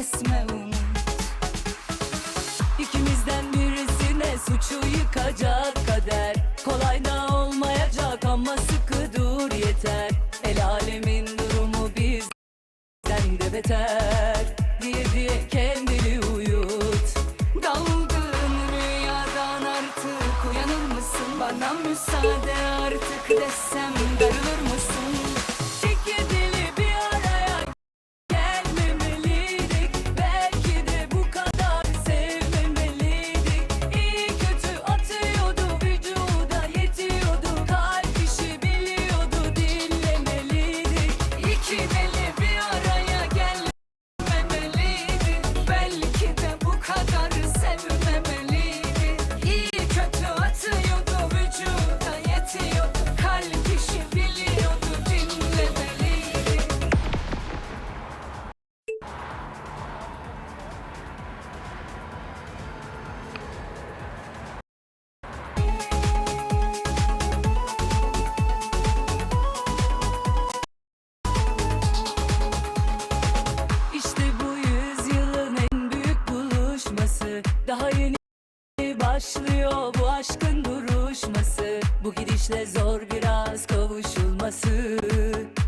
kesme umut. İkimizden birisine suçu yıkacak kader. Kolay da olmayacak ama sıkı dur yeter. El alemin durumu bizden de beter. Diye diye kendini uyut. Daldığın rüyadan artık uyanır mısın? Bana müsaade artık desem darılır mısın? Başlıyor bu aşkın duruşması. Bu gidişle zor biraz kavuşulması.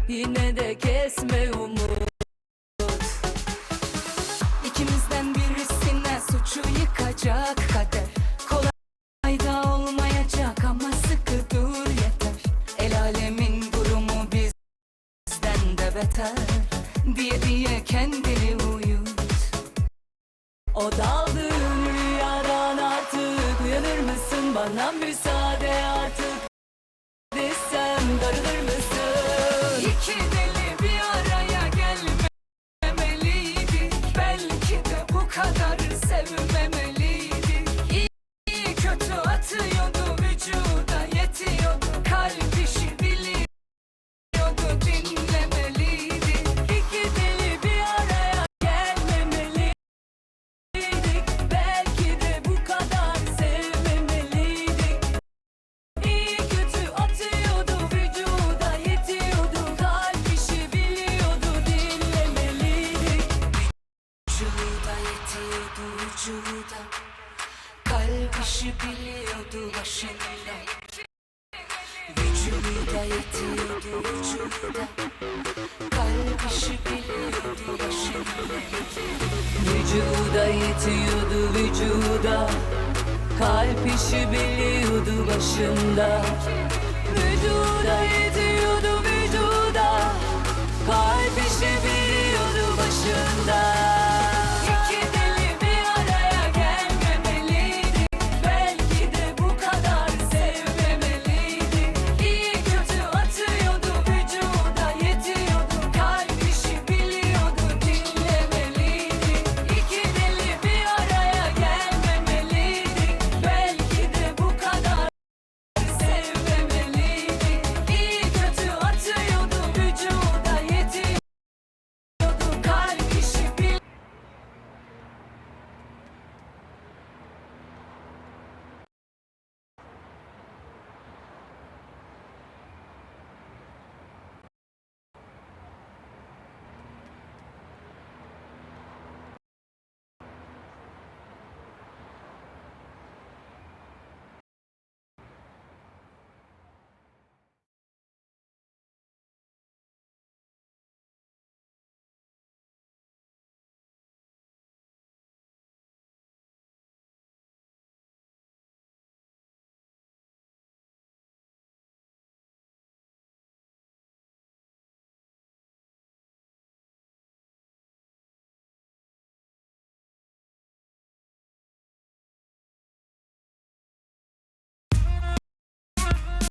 Yine de kesme umut. İkimizden birisine suçu yıkacak kader. Kolay da olmayacak ama sıkı dur yeter. El alemin durumu bizden de beter. Diye diye kendini uyut. O daldığın Bana müsaade artık desem darılır mısın? İki deli bir araya gelmemeliydik. Belki de bu kadar sevmemeliydik. İyi kötü atıyordu vücuda biliyordu başında Vücuda yetiyordu vücuda. Kalp işi biliyordu başında Vücuda yetiyordu vücuda. Kalp işi biliyordu başında. Vücuda yetiyordu vücuda